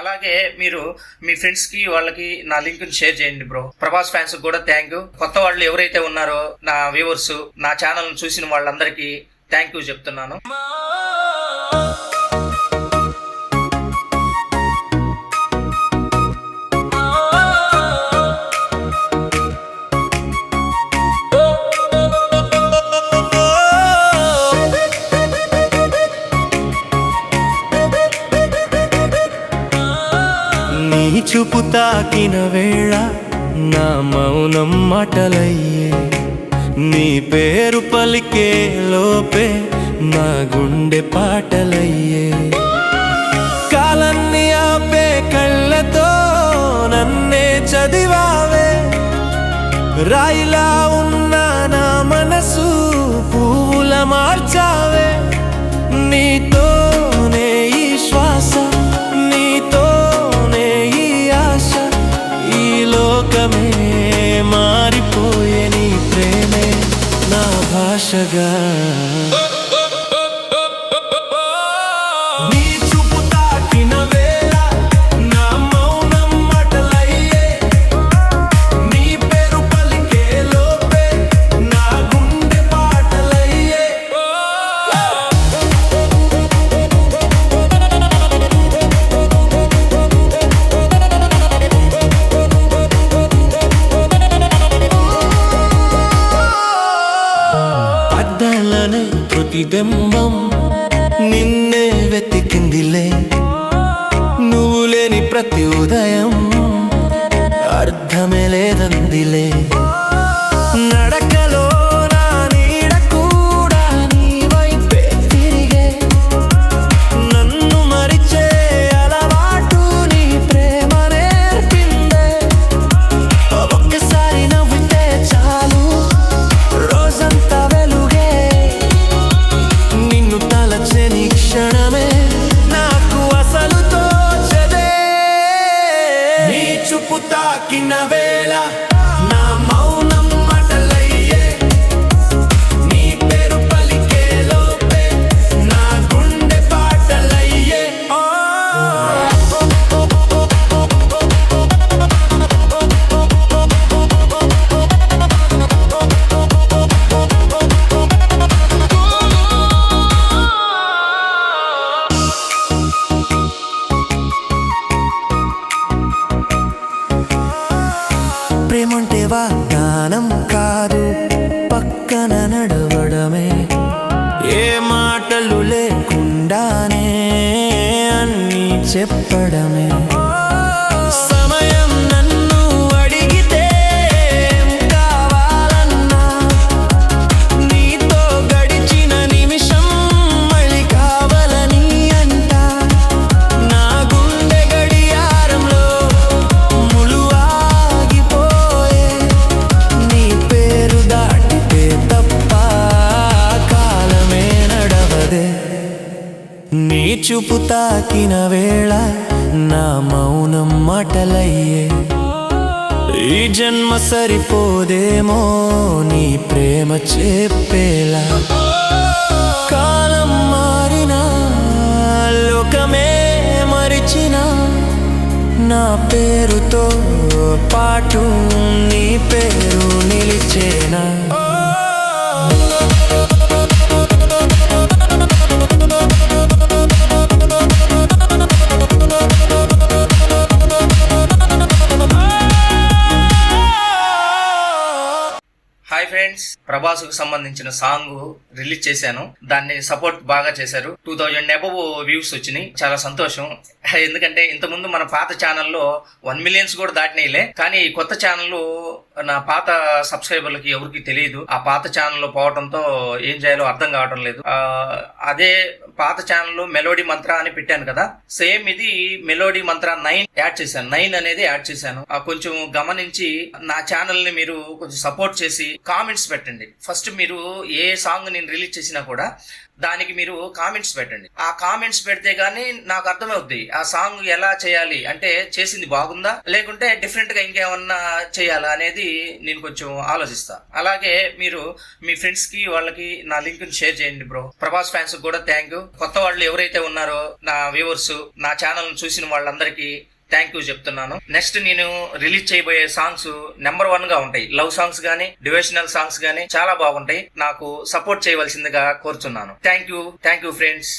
అలాగే మీరు మీ ఫ్రెండ్స్కి వాళ్ళకి నా లింక్ షేర్ చేయండి బ్రో. ప్రభాస్ ఫ్యాన్స్ కూడా థ్యాంక్ యూ కొత్త వాళ్ళు ఎవరైతే ఉన్నారో నా వ్యూవర్స్ నా ఛానల్ చూసిన వాళ్ళందరికీ థ్యాంక్ యూ చెప్తున్నాను. నీ చూపు తాకిన వేళ నా మౌనం మాటలయ్యే. నీ పేరు పలికే లోపే నా గుండె పాటలయ్యే. కాలన్ని ఆపే కళ్ళతో నన్నే చదివావే. రాయిలా ఉన్న నా మనసు పువ్వుల మార్చా ప్రతిబింబం నిన్నే వెతికిందిలే. నువ్వు లేని ప్రతి ఉదయం అర్థమే లేదందిలే. అంటే వాగ్దానం కాదు? పక్కన నడవడమే. ఏ మాటలు లేకుండానే అన్నీ చెప్పడమే. చూపు తాకిన వేళ నా మౌనం మాటలయ్యే. ఈ జన్మ సరిపోదేమో నీ ప్రేమ చెప్పేలా. కాలం మారిన లోకమే మరిచిన నా పేరుతో పాటు నీ పేరు నిలిచేనా? ప్రభాస్కు సంబంధించిన సాంగ్ రిలీజ్ చేశాను. దాన్ని సపోర్ట్ బాగా చేశారు. టూ థౌజండ్ అబవ్ వ్యూస్ వచ్చినాయి. చాలా సంతోషం. ఎందుకంటే ఇంతకుముందు మన పాత ఛానల్లో వన్ మిలియన్స్ కూడా దాటినాయిలే. కానీ ఈ కొత్త ఛానల్ నా పాత సబ్స్క్రైబర్లకి ఎవరికి తెలియదు. ఆ పాత ఛానల్లో పోవడంతో ఏం చేయాలో అర్థం కావటం లేదు. అదే పాత ఛానల్లో మెలోడీ మంత్ర అని పెట్టాను కదా. సేమ్ ఇది మెలోడీ మంత్ర నైన్ యాడ్ చేశాను. నైన్ అనేది యాడ్ చేశాను. ఆ, కొంచెం గమనించి నా ఛానల్ని మీరు కొంచెం సపోర్ట్ చేసి కామెంట్స్ పెట్టండి. ఫస్ట్ మీరు ఏ సాంగ్ నేను రిలీజ్ చేసినా కూడా దానికి మీరు కామెంట్స్ పెట్టండి. ఆ కామెంట్స్ పెడితే గానీ నాకు అర్థమవుద్ది. ఆ సాంగ్ ఎలా చేయాలి? అంటే చేసింది బాగుందా? లేకుంటే డిఫరెంట్గా ఇంకేమన్నా చేయాలా అనేది నేను కొంచెం ఆలోచిస్తా. అలాగే మీరు మీ ఫ్రెండ్స్కి వాళ్ళకి నా లింక్ని షేర్ చేయండి బ్రో ప్రభాస్ ఫ్యాన్స్ కూడా థ్యాంక్ యూ కొత్త వాళ్ళు ఎవరైతే ఉన్నారో నా వ్యూవర్స్ నా ఛానల్ చూసిన వాళ్ళందరికీ థ్యాంక్ యూ చెప్తున్నాను. నెక్స్ట్ నేను రిలీజ్ చేయబోయే సాంగ్స్ నెంబర్ వన్గా ఉంటాయి. లవ్ సాంగ్స్ గానీ డివోషనల్ సాంగ్స్ గానీ చాలా బాగుంటాయి. నాకు సపోర్ట్ చేయవలసిందిగా కోరుతున్నాను thank you thank you friends